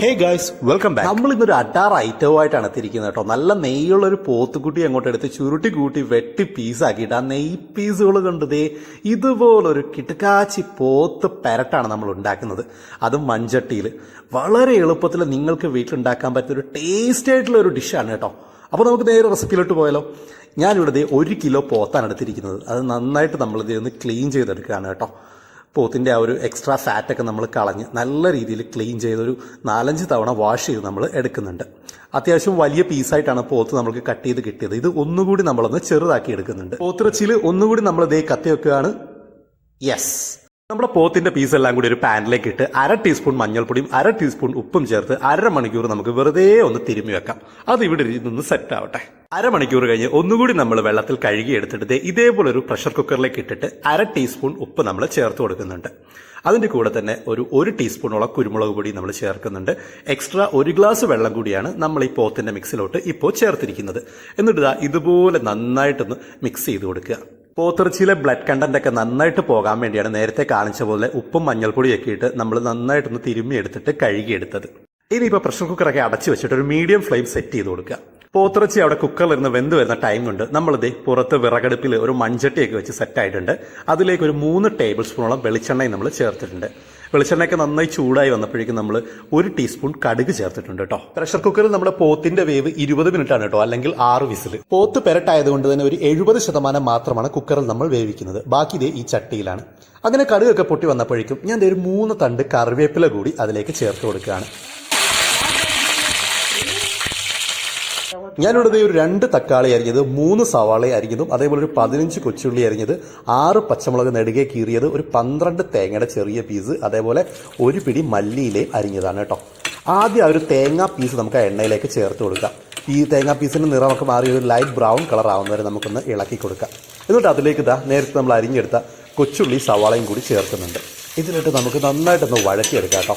Hey guys welcome back നമ്മൾ ഇന്നൊരു അട്ടാർ ഐറ്റവുമായിട്ടാണ് എത്തിയിരിക്കുന്നത് കേട്ടോ. നല്ല നെയ്യുള്ള ഒരു പോത്തുകുട്ടി അങ്ങോട്ട് എടുത്ത് ചുരുട്ടി കൂട്ടി വെട്ടി പീസാക്കിയിട്ട് ആ നെയ് പീസുകൾ കണ്ടതേ ഇതുപോലൊരു കിട്ടുകാച്ചി പോത്ത് പെരട്ടാണ് നമ്മൾ ഉണ്ടാക്കുന്നത്. അതും മൺചട്ടിയിൽ വളരെ എളുപ്പത്തിൽ നിങ്ങൾക്ക് വീട്ടിലുണ്ടാക്കാൻ പറ്റിയ ഒരു ടേസ്റ്റ് ആയിട്ടുള്ള ഒരു ഡിഷാണ് കേട്ടോ. അപ്പോൾ നമുക്ക് നേരെ റെസിപ്പിയിലോട്ട് പോയാലോ. ഞാനിവിടെ ഒരു കിലോ പോത്താണ് എടുത്തിരിക്കുന്നത്. അത് നന്നായിട്ട് നമ്മളിത് ഒന്ന് ക്ലീൻ ചെയ്തെടുക്കുകയാണ് കേട്ടോ. പോത്തിന്റെ ആ ഒരു എക്സ്ട്രാ ഫാറ്റൊക്കെ നമ്മൾ കളഞ്ഞ് നല്ല രീതിയിൽ ക്ലീൻ ചെയ്തൊരു നാലഞ്ച് തവണ വാഷ് ചെയ്ത് നമ്മൾ എടുക്കുന്നുണ്ട്. അത്യാവശ്യം വലിയ പീസായിട്ടാണ് പോത്ത് നമുക്ക് കട്ട് ചെയ്ത് കിട്ടിയത്. ഇത് ഒന്നുകൂടി നമ്മളൊന്ന് ചെറുതാക്കി എടുക്കുന്നുണ്ട്. പോത്തിറച്ചിയിൽ ഒന്നുകൂടി നമ്മൾ ഇതേ കത്തി വെക്കുകയാണ്. യെസ് നമ്മുടെ പോത്തിന്റെ പീസ് എല്ലാം കൂടി ഒരു പാനിലേക്ക് ഇട്ട് അര ടീസ്പൂൺ മഞ്ഞൾപ്പൊടിയും അര ടീസ്പൂൺ ഉപ്പും ചേർത്ത് അര മണിക്കൂർ നമുക്ക് വെറുതെ ഒന്ന് തിരുമ്മി വെക്കാം. അത് ഇവിടെ ഇരുന്ന് സെറ്റ് ആവട്ടെ. അരമണിക്കൂർ കഴിഞ്ഞ് ഒന്നുകൂടി നമ്മൾ വെള്ളത്തിൽ കഴുകി എടുത്തിട്ട് ഇതേപോലെ ഒരു പ്രഷർ കുക്കറിലേക്ക് ഇട്ടിട്ട് അര ടീസ്പൂൺ ഉപ്പ് നമ്മൾ ചേർത്ത് കൊടുക്കുന്നുണ്ട്. അതിന്റെ കൂടെ തന്നെ ഒരു ഒരു ടീസ്പൂണോളം കുരുമുളക് പൊടി നമ്മൾ ചേർക്കുന്നുണ്ട്. എക്സ്ട്രാ ഒരു ഗ്ലാസ് വെള്ളം കൂടിയാണ് നമ്മൾ ഈ പോത്തിന്റെ മിക്സിലോട്ട് ഇപ്പോൾ ചേർത്തിരിക്കുന്നത്. എന്നിട്ട് ഇതാ ഇതുപോലെ നന്നായിട്ടൊന്ന് മിക്സ് ചെയ്ത് കൊടുക്കുക. പോത്തിറച്ചിയിലെ ബ്ലഡ് കണ്ടന്റ് ഒക്കെ നന്നായിട്ട് പോകാൻ വേണ്ടിയാണ് നേരത്തെ കാണിച്ച പോലെ ഉപ്പും മഞ്ഞൾപ്പൊടിയൊക്കെ ഇട്ട് നമ്മൾ നന്നായിട്ടൊന്ന് തിരുമ്മി എടുത്തിട്ട് കഴുകിയെടുത്തത്. ഇനിയിപ്പോൾ പ്രഷർ കുക്കറൊക്കെ അടച്ചു വെച്ചിട്ട് ഒരു മീഡിയം ഫ്ലെയിം സെറ്റ് ചെയ്ത് കൊടുക്കുക. പോത്തിറച്ചി അവിടെ കുക്കറിലിരുന്ന് വെന്ത് വരുന്ന ടൈം കൊണ്ട് നമ്മളിത് പുറത്ത് വിറകടുപ്പിൽ ഒരു മൺചട്ടിയൊക്കെ വെച്ച് സെറ്റ് ആയിട്ടുണ്ട്. അതിലേക്ക് ഒരു മൂന്ന് ടേബിൾ സ്പൂണോളം വെളിച്ചെണ്ണയും നമ്മൾ ചേർത്തിട്ടുണ്ട്. വെളിച്ചെണ്ണയൊക്കെ നന്നായി ചൂടായി വന്നപ്പോഴേക്കും നമ്മൾ ഒരു ടീസ്പൂൺ കടുക് ചേർത്തിട്ടുണ്ട് കേട്ടോ. പ്രഷർ കുക്കറിൽ നമ്മുടെ പോത്തിന്റെ വേവ് ഇരുപത് മിനിറ്റ് ആണ് കേട്ടോ അല്ലെങ്കിൽ ആറ് വിസിൽ പോത്ത് പെരട്ടായതുകൊണ്ട് തന്നെ ഒരു എഴുപത് ശതമാനം മാത്രമാണ് കുക്കറിൽ നമ്മൾ വേവിക്കുന്നത്. ബാക്കി ഇതേ ഈ ചട്ടിയിലാണ്. അങ്ങനെ കടുകൊക്കെ പൊട്ടി വന്നപ്പോഴേക്കും ഞാൻ ഒരു മൂന്ന് തണ്ട് കറിവേപ്പില കൂടി അതിലേക്ക് ചേർത്ത് കൊടുക്കുകയാണ്. ഞാനിവിടെ ഒരു രണ്ട് തക്കാളി അരിഞ്ഞത് മൂന്ന് സവാള അരിഞ്ഞതും അതേപോലെ ഒരു പതിനഞ്ച് കൊച്ചുള്ളി അരിഞ്ഞത് ആറ് പച്ചമുളക് നെടുകെ കീറിയത് ഒരു പന്ത്രണ്ട് തേങ്ങയുടെ ചെറിയ പീസ് അതേപോലെ ഒരു പിടി മല്ലിയിലയും അരിഞ്ഞതാണ് കേട്ടോ. ആദ്യം ആ ഒരു തേങ്ങാ പീസ് നമുക്ക് ആ എണ്ണയിലേക്ക് ചേർത്ത് കൊടുക്കാം. ഈ തേങ്ങാ പീസിന്റെ നിറമൊക്കെ മാറി ഒരു ലൈറ്റ് ബ്രൗൺ കളർ ആവുന്നവരെ നമുക്കൊന്ന് ഇളക്കി കൊടുക്കാം. എന്നിട്ട് അതിലേക്ക് ഇതാ നേരത്തെ നമ്മൾ അരിഞ്ഞെടുത്ത കൊച്ചുള്ളി സവാളയും കൂടി ചേർക്കുന്നുണ്ട്. ഇതിലിട്ട് നമുക്ക് നന്നായിട്ടൊന്ന് വഴറ്റിയെടുക്കാം കേട്ടോ.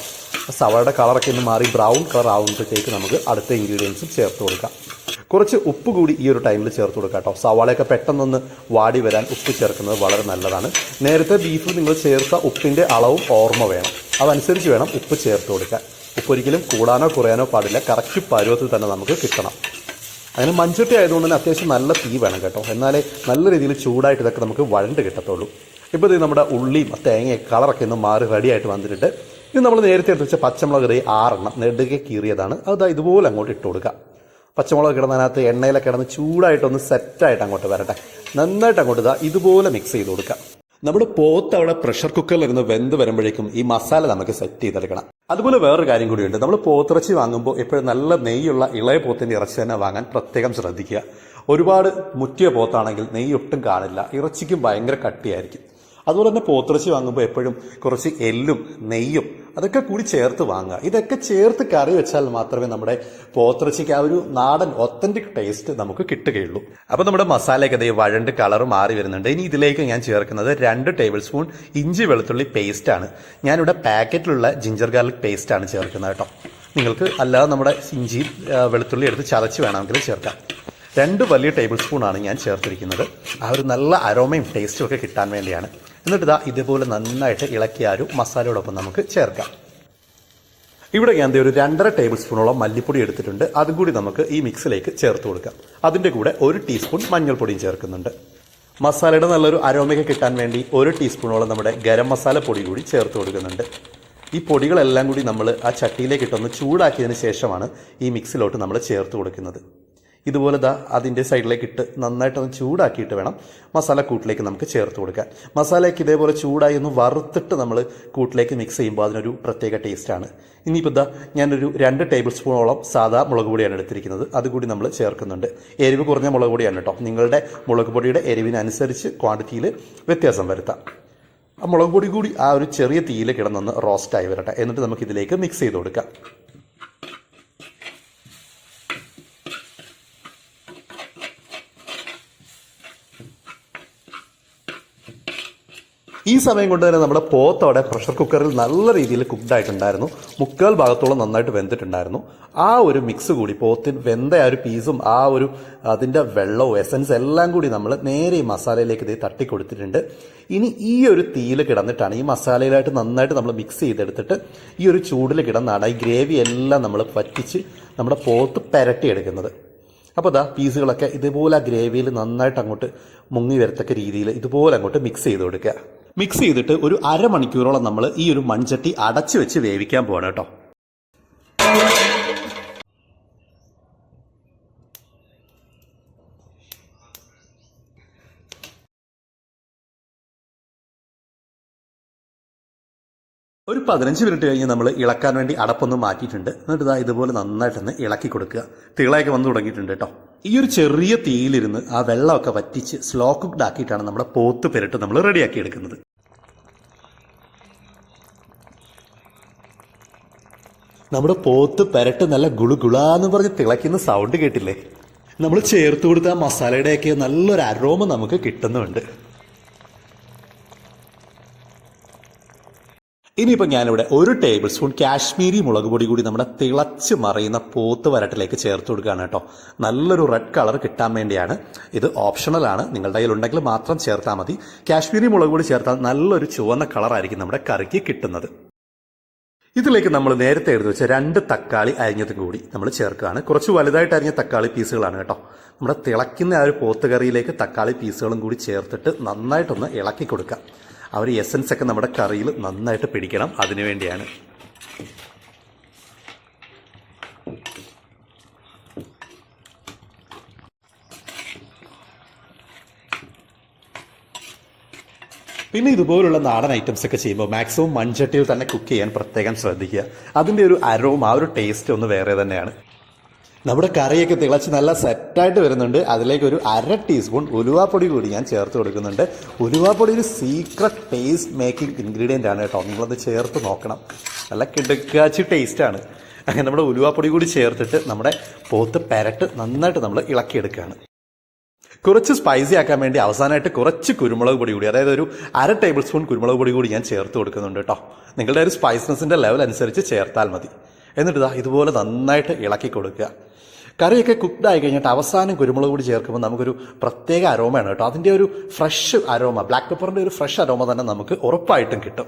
സവാളയുടെ കളറൊക്കെ ഒന്ന് മാറി ബ്രൗൺ കളർ ആവുമ്പോഴത്തേക്ക് നമുക്ക് അടുത്ത ഇൻഗ്രീഡിയൻസും ചേർത്ത് കൊടുക്കാം. കുറച്ച് ഉപ്പ് കൂടി ഈ ഒരു ടൈമിൽ ചേർത്ത് കൊടുക്കാം കേട്ടോ. സവാളയൊക്കെ പെട്ടെന്നൊന്ന് വാടി വരാൻ ഉപ്പ് ചേർക്കുന്നത് വളരെ നല്ലതാണ്. നേരത്തെ ബീഫിൽ നിങ്ങൾ ചേർത്ത ഉപ്പിന്റെ അളവും ഓർമ്മ വേണം. അതനുസരിച്ച് വേണം ഉപ്പ് ചേർത്ത് കൊടുക്കാൻ. ഉപ്പ് ഒരിക്കലും കൂടാനോ കുറയാനോ പാടില്ല. കറക്റ്റ് പരുവത്തിൽ തന്നെ നമുക്ക് കിട്ടണം. അങ്ങനെ മഞ്ചട്ടി ആയതുകൊണ്ട് തന്നെ അത്യാവശ്യം നല്ല തീ വേണം കേട്ടോ. എന്നാലേ നല്ല രീതിയിൽ ചൂടായിട്ട് ഇതൊക്കെ നമുക്ക് വഴണ്ട് കിട്ടത്തുള്ളൂ. ഇപ്പോൾ ഇത് നമ്മുടെ ഉള്ളിയും തേങ്ങയും കളറൊക്കെ ഒന്ന് മാറി റെഡിയായിട്ട് വന്നിട്ടുണ്ട്. ഇത് നമ്മൾ നേരത്തെ എടുത്ത് വെച്ച പച്ചമുളക് ഇതേ ആറെണ്ണം നെടുകെ കീറിയതാണ്. അത് ഇതുപോലെ അങ്ങോട്ട് ഇട്ട് കൊടുക്കുക പച്ചമുളക് കിടന്നതിനകത്ത് എണ്ണയിലൊക്കെ കിടന്ന് ചൂടായിട്ടൊന്ന് സെറ്റായിട്ട് അങ്ങോട്ട് വരട്ടെ. നന്നായിട്ട് അങ്ങോട്ട് ഇതാ ഇതുപോലെ മിക്സ് ചെയ്ത് കൊടുക്കുക നമ്മുടെ പോത്ത് അവിടെ പ്രഷർ കുക്കറിൽ ഇരുന്ന് വെന്ത് വരുമ്പോഴേക്കും ഈ മസാല നമുക്ക് സെറ്റ് ചെയ്തെടുക്കണം. അതുപോലെ വേറൊരു കാര്യം കൂടിയുണ്ട്. നമ്മൾ പോത്തിറച്ചി വാങ്ങുമ്പോൾ എപ്പോഴും നല്ല നെയ്യുള്ള ഇളയ പോത്തിന്റെ ഇറച്ചി തന്നെ വാങ്ങാൻ പ്രത്യേകം ശ്രദ്ധിക്കുക. ഒരുപാട് മുറ്റിയ പോത്താണെങ്കിൽ നെയ്യ് ഒട്ടും കാണില്ല. ഇറച്ചിക്കും ഭയങ്കര കട്ടിയായിരിക്കും. അതുപോലെ തന്നെ പോത്തിറച്ചി വാങ്ങുമ്പോൾ എപ്പോഴും കുറച്ച് എല്ലും നെയ്യും അതൊക്കെ കൂടി ചേർത്ത് വാങ്ങുക. ഇതൊക്കെ ചേർത്ത് കറി വെച്ചാൽ മാത്രമേ നമ്മുടെ പോത്തിറച്ചിക്ക് ആ ഒരു നാടൻ ഒത്തന്റിക് ടേസ്റ്റ് നമുക്ക് കിട്ടുകയുള്ളൂ. അപ്പോൾ നമ്മുടെ മസാലയൊക്കെ അതേ വഴണ്ട് കളർ മാറി വരുന്നുണ്ട്. ഇനി ഇതിലേക്ക് ഞാൻ ചേർക്കുന്നത് രണ്ട് ടേബിൾ സ്പൂൺ ഇഞ്ചി വെളുത്തുള്ളി പേസ്റ്റാണ് ഞാനിവിടെ പാക്കറ്റിലുള്ള ജിഞ്ചർ ഗാർലിക് പേസ്റ്റാണ് ചേർക്കുന്നത് കേട്ടോ. നിങ്ങൾക്ക് അല്ലാതെ നമ്മുടെ ഇഞ്ചി വെളുത്തുള്ളി എടുത്ത് ചതച്ച് വേണമെങ്കിൽ ചേർക്കാം. രണ്ട് വലിയ ടേബിൾ സ്പൂണാണ് ഞാൻ ചേർത്തിരിക്കുന്നത്. ആ ഒരു നല്ല അരോമയും ടേസ്റ്റും ഒക്കെ കിട്ടാൻ വേണ്ടിയാണ്. എന്നിട്ട് ഇതാ ഇതുപോലെ നന്നായിട്ട് ഇളക്കിയ ഒരു മസാലയോടൊപ്പം നമുക്ക് ചേർക്കാം. ഇവിടെ ഞാൻ ഒരു രണ്ടര ടേബിൾ സ്പൂണോളം മല്ലിപ്പൊടി എടുത്തിട്ടുണ്ട്. അതും കൂടി നമുക്ക് ഈ മിക്സിലേക്ക് ചേർത്ത് കൊടുക്കാം. അതിന്റെ കൂടെ ഒരു ടീസ്പൂൺ മഞ്ഞൾപ്പൊടിയും ചേർക്കുന്നുണ്ട്. മസാലയുടെ നല്ലൊരു അരോമയൊക്കെ കിട്ടാൻ വേണ്ടി ഒരു ടീസ്പൂണോളം നമ്മുടെ ഗരം മസാല പൊടി കൂടി ചേർത്ത് കൊടുക്കുന്നുണ്ട്. ഈ പൊടികളെല്ലാം കൂടി നമ്മൾ ആ ചട്ടിയിലേക്ക് ഇട്ടൊന്ന് ചൂടാക്കിയതിന് ശേഷമാണ് ഈ മിക്സിലോട്ട് നമ്മൾ ചേർത്ത് കൊടുക്കുന്നത്. ഇതുപോലെ ദാ അതിന്റെ സൈഡിലേക്ക് ഇട്ട് നന്നായിട്ടൊന്ന് ചൂടാക്കിയിട്ട് വേണം മസാല കൂട്ടിലേക്ക് നമുക്ക് ചേർത്ത് കൊടുക്കാൻ. മസാലയ്ക്ക് ഇതേപോലെ ചൂടായി ഒന്ന് വറുത്തിട്ട് നമ്മൾ കൂട്ടിലേക്ക് മിക്സ് ചെയ്യുമ്പോൾ അതിനൊരു പ്രത്യേക ടേസ്റ്റാണ് ഇനിയിപ്പോൾ ഇതാ ഞാനൊരു രണ്ട് ടേബിൾ സ്പൂണോളം സാധാ മുളക് പൊടിയാണ് എടുത്തിരിക്കുന്നത്. അതുകൂടി നമ്മൾ ചേർക്കുന്നുണ്ട്. എരിവ് കുറഞ്ഞ മുളക് പൊടിയാണ് കേട്ടോ. നിങ്ങളുടെ മുളക് പൊടിയുടെ എരിവിനനുസരിച്ച് ക്വാണ്ടിറ്റിയിൽ വ്യത്യാസം വരുത്താം. ആ മുളക് പൊടി കൂടി ആ ഒരു ചെറിയ തീയിൽ കിടന്നൊന്ന് റോസ്റ്റായി വരട്ടെ. എന്നിട്ട് നമുക്ക് ഇതിലേക്ക് മിക്സ് ചെയ്ത് കൊടുക്കാം. ഈ സമയം കൊണ്ട് തന്നെ നമ്മുടെ പോത്തോടെ പ്രഷർ കുക്കറിൽ നല്ല രീതിയിൽ കുക്ക്ഡ് ആയിട്ടുണ്ടായിരുന്നു. മുക്കാൽ ഭാഗത്തോളം നന്നായിട്ട് വെന്തിട്ടുണ്ടായിരുന്നു. ആ ഒരു മിക്സ് കൂടി പോത്തിന് വെന്ത ആ ഒരു പീസും ആ ഒരു അതിന്റെ വെള്ളവും എസൻസ് എല്ലാം കൂടി നമ്മൾ നേരെ ഈ മസാലയിലേക്ക് ഇത് തട്ടി കൊടുത്തിട്ടുണ്ട് ഇനി ഈ ഒരു തീയിൽ കിടന്നിട്ടാണ് ഈ മസാലയിലായിട്ട് നന്നായിട്ട് നമ്മൾ മിക്സ് ചെയ്തെടുത്തിട്ട് ഈ ഒരു ചൂടിൽ കിടന്നാണ് ഈ ഗ്രേവി എല്ലാം നമ്മൾ പറ്റിച്ച് നമ്മുടെ പോത്ത് പെരട്ടിയെടുക്കുന്നത്. അപ്പോൾ ദാ പീസുകളൊക്കെ ഇതുപോലെ ആ ഗ്രേവിയിൽ നന്നായിട്ട് അങ്ങോട്ട് മുങ്ങി വരത്തക്ക രീതിയിൽ ഇതുപോലെ അങ്ങോട്ട് മിക്സ് ചെയ്ത് കൊടുക്കുക. മിക്സ് ചെയ്തിട്ട് ഒരു അരമണിക്കൂറോളം നമ്മൾ ഈ ഒരു മൺചട്ടി അടച്ചു വെച്ച് വേവിക്കാൻ പോകണം കേട്ടോ. പതിനഞ്ച് മിനിറ്റ് കഴിഞ്ഞ് നമ്മൾ ഇളക്കാൻ വേണ്ടി അടപ്പൊന്ന് മാറ്റിയിട്ടുണ്ട്. എന്നിട്ട് ഇതാ ഇതുപോലെ നന്നായിട്ടൊന്ന് ഇളക്കി കൊടുക്കുക. തിളയൊക്കെ വന്ന് തുടങ്ങിയിട്ടുണ്ട് കേട്ടോ ഈ ഒരു ചെറിയ തീയിലിരുന്ന് ആ വെള്ളമൊക്കെ വറ്റിച്ച് സ്ലോ കുക്ക്ഡ് ആക്കിയിട്ടാണ് നമ്മുടെ പോത്ത് പെരട്ട് നമ്മൾ റെഡിയാക്കി എടുക്കുന്നത്. നമ്മുടെ പോത്ത് പെരട്ട് നല്ല ഗുളു ഗുളാന്ന് പറഞ്ഞ് തിളയ്ക്കുന്ന സൗണ്ട് കേട്ടില്ലേ? നമ്മൾ ചേർത്ത് കൊടുത്ത ആ മസാലയുടെയൊക്കെ നല്ലൊരു അരോമ നമുക്ക് കിട്ടുന്നുണ്ട്. ഇനിയിപ്പോൾ ഞാനിവിടെ ഒരു ടേബിൾ സ്പൂൺ കാശ്മീരി മുളക് പൊടി കൂടി നമ്മുടെ തിളച്ച് മറിയുന്ന പോത്ത് വരട്ടിലേക്ക് ചേർത്ത് കൊടുക്കുകയാണ് കേട്ടോ. നല്ലൊരു റെഡ് കളർ കിട്ടാൻ വേണ്ടിയാണ്. ഇത് ഓപ്ഷണലാണ് നിങ്ങളുടെ കയ്യിൽ ഉണ്ടെങ്കിൽ മാത്രം ചേർത്താൽ മതി. കാശ്മീരി മുളക് പൊടി ചേർത്താൽ നല്ലൊരു ചുവന്ന കളറായിരിക്കും നമ്മുടെ കറിക്ക് കിട്ടുന്നത്. ഇതിലേക്ക് നമ്മൾ നേരത്തെ എടുത്ത് വെച്ച രണ്ട് തക്കാളി അരിഞ്ഞതും കൂടി നമ്മൾ ചേർക്കുകയാണ്. കുറച്ച് വലുതായിട്ട് അരിഞ്ഞ തക്കാളി പീസുകളാണ് കേട്ടോ. നമ്മുടെ തിളയ്ക്കുന്ന ആ ഒരു പോത്ത് കറിയിലേക്ക് തക്കാളി പീസുകളും കൂടി ചേർത്തിട്ട് നന്നായിട്ടൊന്ന് ഇളക്കി കൊടുക്കുക. ആ ഒരു എസൻസ് ഒക്കെ നമ്മുടെ കറിയിൽ നന്നായിട്ട് പിടിക്കണം. അതിനു വേണ്ടിയാണ്. പിന്നെ ഇതുപോലുള്ള നാടൻ ഐറ്റംസ് ഒക്കെ ചെയ്യുമ്പോൾ മാക്സിമം മൺചട്ടിയിൽ തന്നെ കുക്ക് ചെയ്യാൻ പ്രത്യേകം ശ്രദ്ധിക്കുക. അതിന്റെ ഒരു അരവും ആ ഒരു ടേസ്റ്റ് ഒന്ന് വേറെ തന്നെയാണ്. നമ്മുടെ കറിയൊക്കെ തിളച്ച് നല്ല സെറ്റായിട്ട് വരുന്നുണ്ട്. അതിലേക്ക് ഒരു അര ടീസ്പൂൺ ഉലുവാപ്പൊടി കൂടി ഞാൻ ചേർത്ത് കൊടുക്കുന്നുണ്ട്. ഉലുവാപ്പൊടി ഒരു സീക്രട്ട് ടേസ്റ്റ് മേക്കിംഗ് ഇൻഗ്രീഡിയന്റ് ആണ് കേട്ടോ. നിങ്ങളത് ചേർത്ത് നോക്കണം. നല്ല കിടക്കാച്ചി ടേസ്റ്റാണ് അങ്ങനെ നമ്മുടെ ഉലുവാപ്പൊടി കൂടി ചേർത്തിട്ട് നമ്മുടെ പോത്ത് പെരട്ട് നന്നായിട്ട് നമ്മൾ ഇളക്കിയെടുക്കുകയാണ്. കുറച്ച് സ്പൈസി ആക്കാൻ വേണ്ടി അവസാനമായിട്ട് കുറച്ച് കുരുമുളക് പൊടി കൂടി അതായത് ഒരു അര ടേബിൾ സ്പൂൺ കുരുമുളക് പൊടി കൂടി ഞാൻ ചേർത്ത് കൊടുക്കുന്നുണ്ട് കേട്ടോ. നിങ്ങളുടെ ഒരു സ്പൈസ്നെസ്സിന്റെ ലെവൽ അനുസരിച്ച് ചേർത്താൽ മതി. എന്നിട്ട് ഇതാ ഇതുപോലെ നന്നായിട്ട് ഇളക്കി കൊടുക്കുക. കറിയൊക്കെ കുക്ക്ഡ് ആയി കഴിഞ്ഞിട്ട് അവസാനം കുരുമുളക് കൂടി ചേർക്കുമ്പോൾ നമുക്കൊരു പ്രത്യേക അരോമയാണ് കേട്ടോ. അതിന്റെ ഒരു ഫ്രഷ് അരോമ ബ്ലാക്ക് പെപ്പറിന്റെ ഒരു ഫ്രഷ് അരോമ തന്നെ നമുക്ക് ഉറപ്പായിട്ടും കിട്ടും.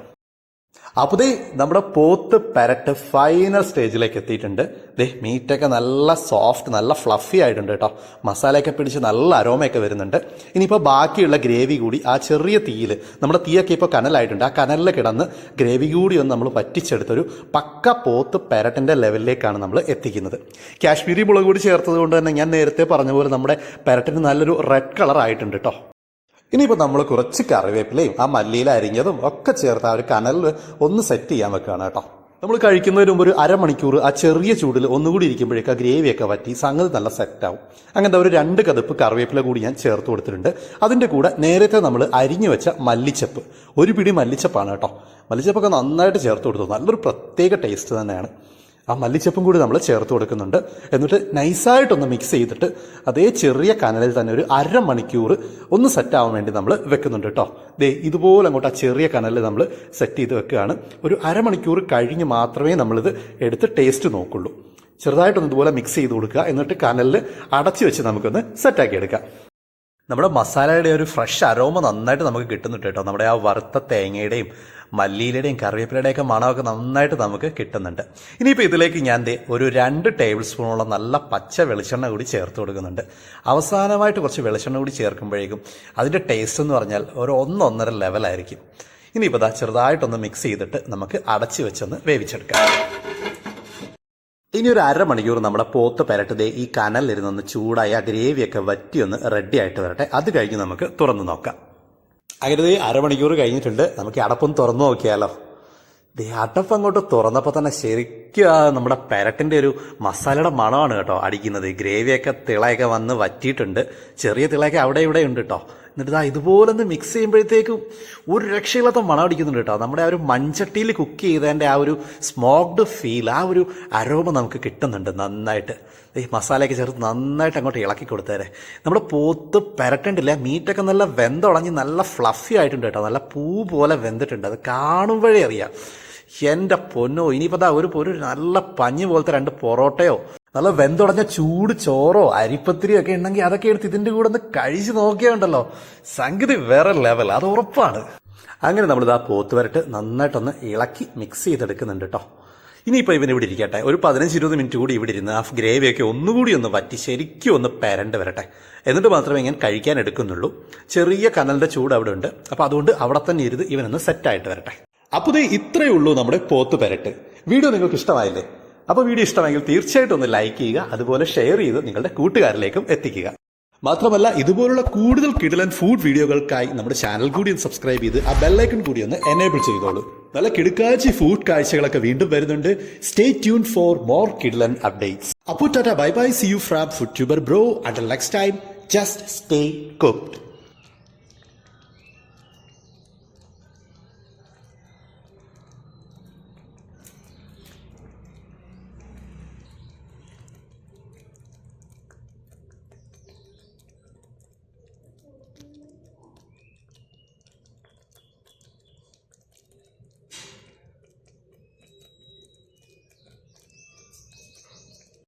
അപ്പോൾ നമ്മുടെ പോത്ത് പെരട്ട് ഫൈനൽ സ്റ്റേജിലേക്ക് എത്തിയിട്ടുണ്ട്. ദേ മീറ്റൊക്കെ നല്ല സോഫ്റ്റ് നല്ല ഫ്ലഫി ആയിട്ടുണ്ട് കേട്ടോ. മസാലയൊക്കെ പിടിച്ച് നല്ല അരോമയൊക്കെ വരുന്നുണ്ട്. ഇനിയിപ്പോൾ ബാക്കിയുള്ള ഗ്രേവി കൂടി ആ ചെറിയ തീയിൽ നമ്മുടെ തീയൊക്കെ ഇപ്പോൾ കനലായിട്ടുണ്ട്. ആ കനലിൽ കിടന്ന് ഗ്രേവി കൂടി ഒന്ന് നമ്മൾ പറ്റിച്ചെടുത്തൊരു പക്ക പോത്ത് പെരട്ടിന്റെ ലെവലിലേക്കാണ് നമ്മൾ എത്തിക്കുന്നത്. കാശ്മീരി മുളക് കൂടി ചേർത്തത് കൊണ്ട് തന്നെ ഞാൻ നേരത്തെ പറഞ്ഞ പോലെ നമ്മുടെ പെരട്ടിന് നല്ലൊരു റെഡ് കളർ ആയിട്ടുണ്ട് കേട്ടോ. ഇനിയിപ്പോൾ നമ്മൾ കുറച്ച് കറിവേപ്പിലയും ആ മല്ലിയിൽ അരിഞ്ഞതും ഒക്കെ ചേർത്ത് ആ ഒരു കനലിൽ ഒന്ന് സെറ്റ് ചെയ്യാൻ വെക്കുകയാണ് കേട്ടോ. നമ്മൾ കഴിക്കുന്നതിന് മുമ്പ് ഒരു അരമണിക്കൂർ ആ ചെറിയ ചൂടിൽ ഒന്നുകൂടി ഇരിക്കുമ്പോഴേക്ക് ആ ഗ്രേവിയൊക്കെ വറ്റി സംഗതി നല്ല സെറ്റാവും അങ്ങനത്തെ ഒരു രണ്ട് കതിപ്പ് കറിവേപ്പില കൂടി ഞാൻ ചേർത്ത് കൊടുത്തിട്ടുണ്ട്. അതിന്റെ കൂടെ നേരത്തെ നമ്മൾ അരിഞ്ഞു വെച്ച മല്ലിച്ചപ്പ്. ഒരു പിടി മല്ലിച്ചപ്പാണ് കേട്ടോ. മല്ലിച്ചപ്പൊക്കെ നന്നായിട്ട് ചേർത്ത് കൊടുത്തു. നല്ലൊരു പ്രത്യേക ടേസ്റ്റ് തന്നെയാണ്. ആ മല്ലിച്ചപ്പും കൂടി നമ്മൾ ചേർത്ത് കൊടുക്കുന്നുണ്ട്. എന്നിട്ട് നൈസായിട്ടൊന്ന് മിക്സ് ചെയ്തിട്ട് അതേ ചെറിയ കനലിൽ തന്നെ ഒരു അരമണിക്കൂർ ഒന്ന് സെറ്റ് ആവാൻ വേണ്ടി നമ്മൾ വെക്കുന്നുണ്ട് കേട്ടോ ദേ ഇതുപോലെ അങ്ങോട്ട് ആ ചെറിയ കനലിൽ നമ്മൾ സെറ്റ് ചെയ്ത് വെക്കുകയാണ്. ഒരു അരമണിക്കൂർ കഴിഞ്ഞ് മാത്രമേ നമ്മളിത് എടുത്ത് ടേസ്റ്റ് നോക്കുള്ളൂ. ചെറുതായിട്ടൊന്ന് ഇതുപോലെ മിക്സ് ചെയ്ത് കൊടുക്കുക. എന്നിട്ട് കനലിൽ അടച്ചു വെച്ച് നമുക്കൊന്ന് സെറ്റാക്കി എടുക്കാം. നമ്മുടെ മസാലയുടെ ഒരു ഫ്രഷ് അരോമ നന്നായിട്ട് നമുക്ക് കിട്ടുന്നുണ്ട് കേട്ടോ നമ്മുടെ ആ വറുത്ത തേങ്ങയുടെയും മല്ലിയിലയുടെയും കറിവേപ്പിലയുടെയും ഒക്കെ മണമൊക്കെ നന്നായിട്ട് നമുക്ക് കിട്ടുന്നുണ്ട്. ഇനിയിപ്പോൾ ഇതിലേക്ക് ഞാൻ ദേ ഒരു രണ്ട് ടേബിൾ സ്പൂണോളം നല്ല പച്ച വെളിച്ചെണ്ണ കൂടി ചേർത്ത് കൊടുക്കുന്നുണ്ട്. അവസാനമായിട്ട് കുറച്ച് വെളിച്ചെണ്ണ കൂടി ചേർക്കുമ്പോഴേക്കും അതിന്റെ ടേസ്റ്റ് എന്ന് പറഞ്ഞാൽ ഒരു ഒന്നൊന്നര ലെവലായിരിക്കും ഇനിയിപ്പോൾ ദാ ചെറുതായിട്ടൊന്ന് മിക്സ് ചെയ്തിട്ട് നമുക്ക് അടച്ചു വെച്ചൊന്ന് വേവിച്ചെടുക്കാം. ഇനി ഒരു അരമണിക്കൂർ നമ്മുടെ പോത്ത് പെരട്ടതേ ഈ കനലിരുന്നൊന്ന് ചൂടായി ആ ഗ്രേവിയൊക്കെ വറ്റിയൊന്ന് റെഡി ആയിട്ട് വരട്ടെ. അത് കഴിഞ്ഞ് നമുക്ക് തുറന്നു നോക്കാം. അങ്ങനെ അരമണിക്കൂർ കഴിഞ്ഞിട്ടുണ്ട്. നമുക്ക് ഈ അടപ്പൊന്ന് തുറന്നു നോക്കിയാലോ. ദേ അടപ്പ് അങ്ങോട്ട് തുറന്നപ്പോൾ തന്നെ ശരിക്കും ആ നമ്മുടെ പെരട്ടിന്റെ ഒരു മസാലയുടെ മണമാണ് കേട്ടോ അടിക്കുന്നത്. ഗ്രേവിയൊക്കെ തിളയൊക്കെ വന്ന് വറ്റിയിട്ടുണ്ട്. ചെറിയ തിളയൊക്കെ അവിടെ ഇവിടെ ഉണ്ട് കേട്ടോ. എന്നിട്ട് ഇതാ ഇതുപോലെ ഒന്ന് മിക്സ് ചെയ്യുമ്പോഴത്തേക്കും ഒരു രക്ഷയില്ലാത്ത മണം അടിക്കുന്നുണ്ട് കേട്ടോ. നമ്മുടെ ആ ഒരു മൺചട്ടിയിൽ കുക്ക് ചെയ്തതിന്റെ ആ ഒരു സ്മോക്ഡ് ഫീൽ ആ ഒരു അരോമ നമുക്ക് കിട്ടുന്നുണ്ട് നന്നായിട്ട്. ഈ മസാലയൊക്കെ ചേർത്ത് നന്നായിട്ട് അങ്ങോട്ട് ഇളക്കി കൊടുത്തേരെ. നമ്മൾ പോത്ത് പെരട്ടണ്ടില്ല? മീറ്റൊക്കെ നല്ല വെന്തുടങ്ങി നല്ല ഫ്ലഫി ആയിട്ടുണ്ട് കേട്ടോ. നല്ല പൂ പോലെ വെന്തിട്ടുണ്ട്. അത് കാണുമ്പോഴേ അറിയാം. എന്റെ പൊന്നോ ഇനിയിപ്പോൾ ഒരു ഒരു നല്ല പഞ്ഞ് പോലത്തെ രണ്ട് പൊറോട്ടയോ നല്ല വെന്തുടഞ്ഞ ചൂട് ചോറോ അരിപ്പത്തിരിയോ ഒക്കെ ഉണ്ടെങ്കിൽ അതൊക്കെ എടുത്ത് ഇതിന്റെ കൂടെ ഒന്ന് കഴിച്ചു നോക്കിയുണ്ടല്ലോ. സംഗതി വേറെ ലെവൽ അത് ഉറപ്പാണ്. അങ്ങനെ നമ്മൾ ആ പോത്ത് വരട്ട് നന്നായിട്ടൊന്ന് ഇളക്കി മിക്സ് ചെയ്തെടുക്കുന്നുണ്ട് കേട്ടോ ഇനിയിപ്പോൾ ഇവൻ ഇവിടെ ഇരിക്കട്ടെ. ഒരു പതിനഞ്ച് ഇരുപത് മിനിറ്റ് കൂടി ഇവിടെ ഇരുന്ന് ആ ഗ്രേവിയൊക്കെ ഒന്നുകൂടി ഒന്ന് വറ്റി ശരിക്കും ഒന്ന് പെരണ്ട് വരട്ടെ. എന്നിട്ട് മാത്രമേ ഞാൻ കഴിക്കാൻ എടുക്കുന്നുള്ളൂ. ചെറിയ കനലിന്റെ ചൂട് അവിടെ ഉണ്ട്. അപ്പോൾ അതുകൊണ്ട് അവിടെ തന്നെ ഇരുത് ഇവനൊന്ന് സെറ്റായിട്ട് വരട്ടെ. അപ്പോൾ ഇത്രയേ ഉള്ളൂ നമ്മുടെ പോത്ത് പെരട്ട്. വീഡിയോ നിങ്ങൾക്ക് ഇഷ്ടമായില്ലേ? അപ്പോൾ വീഡിയോ ഇഷ്ടമെങ്കിൽ തീർച്ചയായിട്ടും ഒന്ന് ലൈക്ക് ചെയ്യുക അതുപോലെ ഷെയർ ചെയ്ത് നിങ്ങളുടെ കൂട്ടുകാരിലേക്കും എത്തിക്കുക. മാത്രമല്ല ഇതുപോലുള്ള കൂടുതൽ കിടിലൻ ഫുഡ് വീഡിയോകൾക്കായി നമ്മുടെ ചാനൽ കൂടി ഒന്ന് സബ്സ്ക്രൈബ് ചെയ്ത് ആ ബെല്ലൈക്കൺ കൂടി ഒന്ന് എനേബിൾ ചെയ്തോളൂ. നല്ല കിടുക്കാച്ചി ഫുഡ് കാഴ്ചകളൊക്കെ വീണ്ടും വരുന്നുണ്ട്. സ്റ്റേ ട്യൂൺ ഫോർ മോർ കിഡ്ലൻ അപ്ഡേറ്റ്സ് അപ്പോൾ tata bye bye see you from food tuber bro at next time just stay cooked